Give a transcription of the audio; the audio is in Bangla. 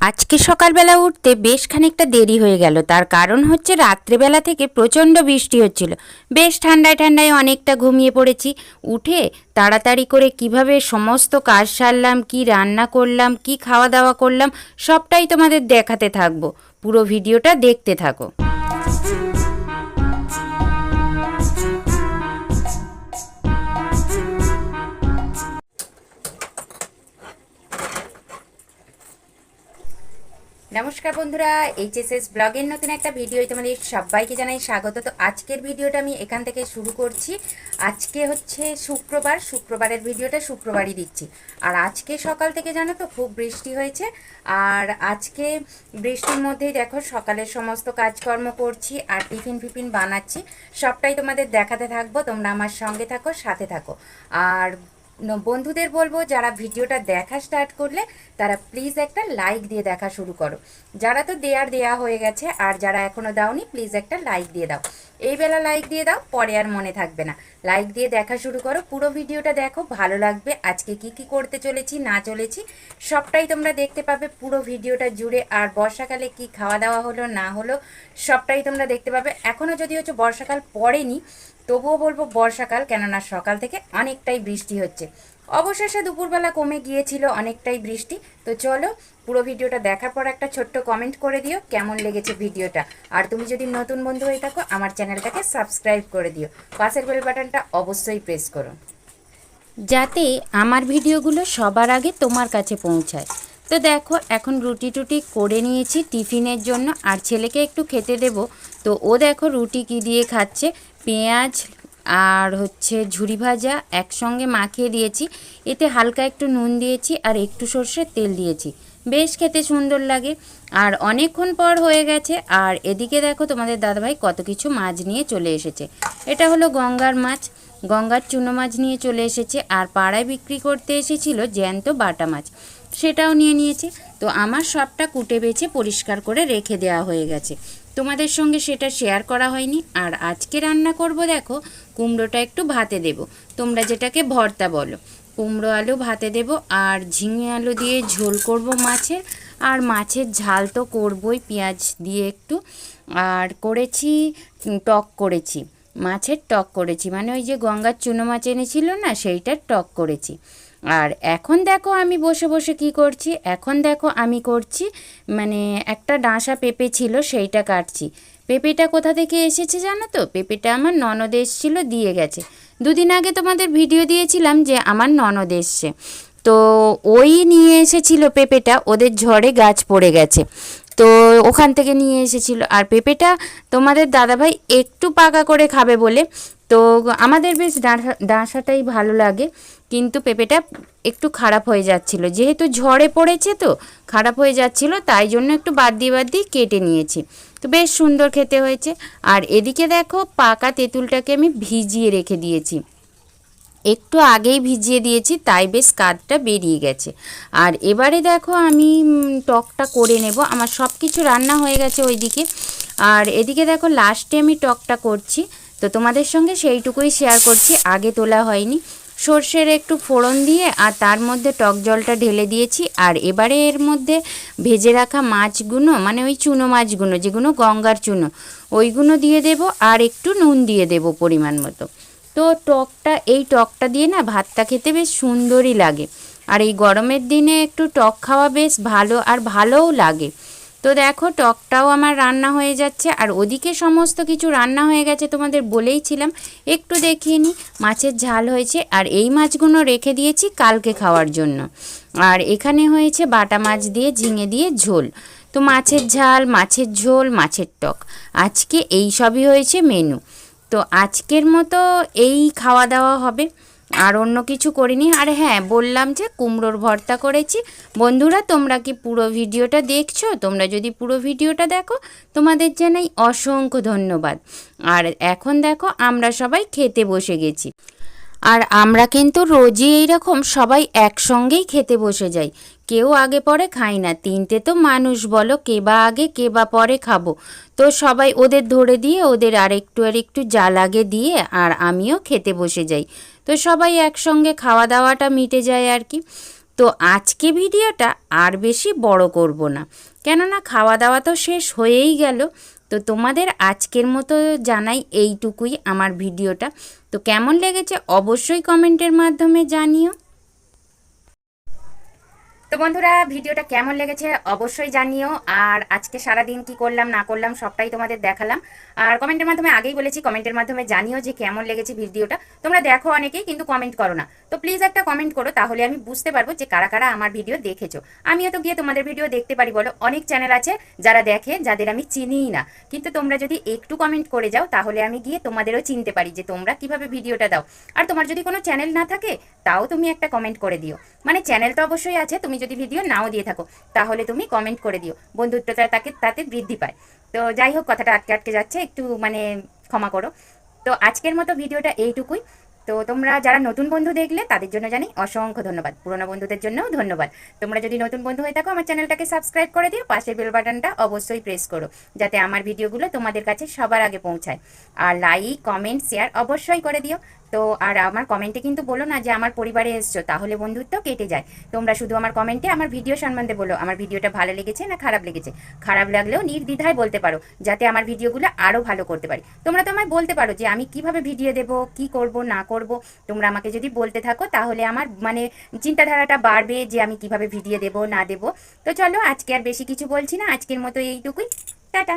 আজকে সকালবেলা উঠতে বেশ খানিকটা দেরি হয়ে গেল। তার কারণ হচ্ছে রাত্রেবেলা থেকে প্রচণ্ড বৃষ্টি হচ্ছিল। বেশ ঠান্ডায় ঠান্ডায় অনেকটা ঘুমিয়ে পড়েছি। উঠে তাড়াতাড়ি করে কীভাবে সমস্ত কাজ সারলাম, কি রান্না করলাম, কি খাওয়া দাওয়া করলাম, সবটাই তোমাদের দেখাতে থাকব। পুরো ভিডিওটা দেখতে থাকো। নমস্কার বন্ধুরা, এইচএসএস ব্লগের নতুন একটা ভিডিও তোমাদের সবাইকে জানাই স্বাগত। তো আজকের ভিডিওটা আমি এখান থেকে শুরু করছি। আজকে হচ্ছে শুক্রবার, শুক্রবারের ভিডিওটা শুক্রবারই দিচ্ছি। আর আজকে সকাল থেকে জানো তো খুব বৃষ্টি হয়েছে। আর আজকে বৃষ্টির মধ্যেই দেখো সকালের সমস্ত কাজকর্ম করছি আর টিফিন ফিফিন বানাচ্ছি। সবটাই তোমাদের দেখাতে থাকব, তোমরা আমার সঙ্গে থাকো, সাথে থাকো। আর বন্ধুদের বলব, যারা ভিডিওটা দেখা স্টার্ট করলে, তারা প্লিজ একটা লাইক দিয়ে দেখা শুরু করো। যারা তো দেয়ার দেয়া হয়ে গেছে, আর যারা এখনও দাওনি প্লিজ একটা লাইক দিয়ে দাও। এই বেলা লাইক দিয়ে দাও, পরে আর মনে থাকবে না। লাইক দিয়ে দেখা শুরু করো, পুরো ভিডিওটা দেখো, ভালো লাগবে, আজকে কি কি করতে চলেছি, না চলেছি, সবটাই তোমরা দেখতে পাবে, পুরো ভিডিওটা জুড়ে, আর বর্ষাকালে কি খাওয়া দাওয়া হলো, না হলো, সবটাই তোমরা দেখতে পাবে। এখনও যদি হচ্ছে বর্ষাকাল পড়েনি তবুও বলব বর্ষাকাল, কেননা সকাল থেকে অনেকটাই বৃষ্টি হচ্ছে। অবশেষে দুপুরবেলা কমে গিয়েছিল অনেকটাই বৃষ্টি। তো চলো, পুরো ভিডিওটা দেখার পর একটা ছোট্ট কমেন্ট করে দিও, কেমন লেগেছে ভিডিওটা। আর তুমি যদি নতুন বন্ধু হয়ে থাকো, আমার চ্যানেলটাকে সাবস্ক্রাইব করে দিও। পাশের বেল বাটনটা অবশ্যই প্রেস করো। যাতে আমার ভিডিওগুলো সবার আগে তোমার কাছে পৌঁছায়। তো দেখো, এখন রুটি টুটি করে নিয়েছি টিফিনের জন্য। আর ছেলেকে একটু খেতে দেব। তো ও দেখো রুটি কি দিয়ে খাচ্ছে? পেঁয়াজ আর হচ্ছে ঝুরি ভাজা একসঙ্গে মাখিয়ে দিয়েছি। এতে হালকা একটু নুন দিয়েছি আর একটু সর্ষের তেল দিয়েছি। বেশ খেতে সুন্দর লাগে। আর অনেকক্ষণ পর হয়ে গেছে আর এদিকে দেখো তোমাদের দাদাভাই কত কিছু মাছ নিয়ে চলে এসেছে। এটা হলো গঙ্গার মাছ। গঙ্গার চুনো মাছ নিয়ে চলে এসেছে আর পাড়ায় বিক্রি করতে এসেছিল জ্যান্ত বাটা মাছ। সেটাও নিয়ে নিয়েছে। তো আমার সবটা কুটে বেছে পরিষ্কার করে রেখে দেওয়া হয়ে গেছে। তোমাদের সঙ্গে সেটা শেয়ার করা হয়নি। আর আজকে রান্না করব দেখো, কুমড়োটা একটু ভাতে দেব। তোমরা যেটাকে ভর্তা বলো। কুমড়ো আলু ভাতে দেব আর ঝিঙে আলু দিয়ে ঝোল করব মাছের। আর মাছের ঝাল তো করবই, পেঁয়াজ দিয়ে একটু। আর করেছি টক করেছি। মাছের টক করেছি। মানে ওই যে গঙ্গার চুনো মাছ এনেছিল না, সেইটার টক করেছি। আর এখন দেখো আমি বসে বসে কি করছি? এখন দেখো আমি করছি মানে একটা ডাঁসা পেঁপে ছিল, সেইটা কাটছি। পেঁপেটা কোথা থেকে এসেছে জানো তো? পেঁপেটা আমার ননদ এসেছিল, দিয়ে গেছে। দুদিন আগে তোমাদের ভিডিও দিয়েছিলাম যে আমার ননদ এসছে। তো ওই নিয়ে এসেছিল পেঁপেটা, ওদের ঝড়ে গাছ পড়ে গেছে। তো ওখান থেকে নিয়ে এসেছিল। আর পেঁপেটা তোমাদের দাদাভাই একটু পাকা করে খাবে বলে। তো আমাদের বেশ ডাঁসা ডাঁসাটাই ভালো লাগে। কিন্তু পেঁপেটা একটু খারাপ হয়ে যাচ্ছিল। যেহেতু ঝড়ে পড়েছে তো খারাপ হয়ে যাচ্ছিল, তাই জন্য একটু বাদ দিয়ে বাদ দিয়ে কেটে নিয়েছি। তো বেশ সুন্দর খেতে হয়েছে। আর এদিকে দেখো পাকা তেঁতুলটাকে আমি ভিজিয়ে রেখে দিয়েছি। একটু আগেই ভিজিয়ে দিয়েছি, তাই বেশ কাঠটা বেরিয়ে গেছে। আর এবারে দেখো আমি টকটা করে নেব। আমার সব কিছু রান্না হয়ে গেছে ওইদিকে। আর এদিকে দেখো লাস্টে আমি টকটা করছি। তো তোমাদের সঙ্গে সেইটুকুই শেয়ার করছি। আগে তোলা হয়নি। সর্ষের একটু ফোড়ন দিয়ে আর তার মধ্যে টক জলটা ঢেলে দিয়েছি। আর এবারে এর মধ্যে ভেজে রাখা মাছগুলো মানে ওই চুনো মাছগুলো যেগুলো গঙ্গার চুনো ওইগুলো দিয়ে দেব। আর একটু নুন দিয়ে দেব পরিমাণ মতো। তো টকটা, এই টকটা দিয়ে না ভাতটা খেতে বেশ সুন্দরই লাগে। আর এই গরমের দিনে একটু টক খাওয়া বেশ ভালো আর ভালোও লাগে। তো দেখো টকটাও আমার রান্না হয়ে যাচ্ছে। আর ওদিকে সমস্ত কিছু রান্না হয়ে গেছে তোমাদের বলেইছিলাম একটু দেখিয়ে নিই মাছের ঝাল হয়েছে আর এই মাছগুলো রেখে দিয়েছি কালকে খাওয়ার জন্য। আর এখানে হয়েছে বাটা মাছ দিয়ে, ঝিঙে দিয়ে ঝোল। তো মাছের ঝাল, মাছের ঝোল, মাছের টক। আজকে এই সবই হয়েছে মেনু। তো আজকের মতো এই খাওয়া দাওয়া হবে। আর অন্য কিছু করিনি। আর হ্যাঁ বললাম যে কুমড়োর ভর্তা করেছি। বন্ধুরা, তোমরা কি পুরো ভিডিওটা দেখছ? তোমরা যদি পুরো ভিডিওটা দেখো, তোমাদের জানাই অসংখ্য ধন্যবাদ। আর এখন দেখো, আমরা সবাই খেতে বসে গেছি। আর আমরা কিন্তু রোজই এইরকম সবাই একসঙ্গেই খেতে বসে যাই। কেউ আগে পরে খাই না। তিনটে তো মানুষ বলো, কে বা আগে, কে বা পরে খাব। তো সবাই ওদের ধরে দিয়ে, ওদের আরেকটু আরেকটু জাল আগে দিয়ে আর আমিও খেতে বসে যাই। তো সবাই একসঙ্গে খাওয়া দাওয়াটা মিটে যায় আর কি। তো আজকে ভিডিওটা আর বেশি বড় করব না। কেননা খাওয়া দাওয়া তো শেষ হয়েই গেল। তো তোমাদের আজকের মতো জানাই এইটুকুই আমার ভিডিওটা। তো কেমন লেগেছে অবশ্যই কমেন্টের মাধ্যমে জানিও। তো বন্ধুরা, ভিডিওটা কেমন লেগেছে অবশ্যই জানিও। আর আজকে সারা দিন কি করলাম, না করলাম, সবটাই তোমাদের দেখালাম। আর কমেন্টের মাধ্যমে আগেই বলেছি, কমেন্টের মাধ্যমে জানিও যে কেমন লেগেছে ভিডিওটা। তোমরা দেখো অনেকেই কিন্তু কমেন্ট করো না। তো প্লিজ একটা কমেন্ট করো, তাহলে আমি বুঝতে পারব যে কারা কারা আমার ভিডিও দেখেছ। আমিও তো গিয়ে তোমাদের ভিডিও দেখতে পারি বলো। অনেক চ্যানেল আছে যারা দেখে, যাদের আমি চিনিই না। কিন্তু তোমরা যদি একটু কমেন্ট করে যাও, তাহলে আমি গিয়ে তোমাদেরও চিনতে পারি যে তোমরা কীভাবে ভিডিওটা দাও। আর তোমার যদি কোনো চ্যানেল না থাকে, তাও তুমি একটা কমেন্ট করে দিও। মানে চ্যানেল তো অবশ্যই আছে, তুমি যদি ভিডিও নাও দিয়ে থাকো, তাহলে তুমি কমেন্ট করে দিও। বন্ধুত্বটা তাকে, তাতে বৃদ্ধি পায়। তো যাই হোক, কথাটা আটকে আটকে যাচ্ছে, একটু মানে ক্ষমা করো। তো আজকের মতো ভিডিওটা এইটুকুই। তো তোমরা যারা নতুন বন্ধু দেখলে, তাদের জন্য জানি অসংখ্য ধন্যবাদ। পুরোনো বন্ধুদের জন্যও ধন্যবাদ। তোমরা যদি নতুন বন্ধু হয়ে থাকো, আমার চ্যানেলটাকে সাবস্ক্রাইব করে দিও পাশের বেল বাটনটা অবশ্যই প্রেস করো, যাতে আমার ভিডিওগুলো তোমাদের কাছে সবার আগে পৌঁছায়। আর লাইক কমেন্ট শেয়ার অবশ্যই করে দিও। তো আর আমার কমেন্টে কিন্তু বলো না যে আমার পরিবারে এসছো, তাহলে বন্ধুত্ব কেটে যায়। তোমরা শুধু আমার কমেন্টে আমার ভিডিও সম্বন্ধে বলো, আমার ভিডিওটা ভালো লেগেছে না খারাপ লেগেছে? খারাপ লাগলেও নির্দ্বিধায় বলতে পারো, যাতে আমার ভিডিওগুলো আরও ভালো করতে পারি। তোমরা তো আমায় বলতে পারো যে আমি কীভাবে ভিডিও দেব, কি করব, না করব? তোমরা আমাকে যদি বলতে থাকো, তাহলে আমার মানে চিন্তাধারাটা বাড়বে যে আমি কীভাবে ভিডিও দেব, না দেব। তো চলো আজকে আর বেশি কিছু বলছি না, আজকের মতো এইটুকুই। টাটা।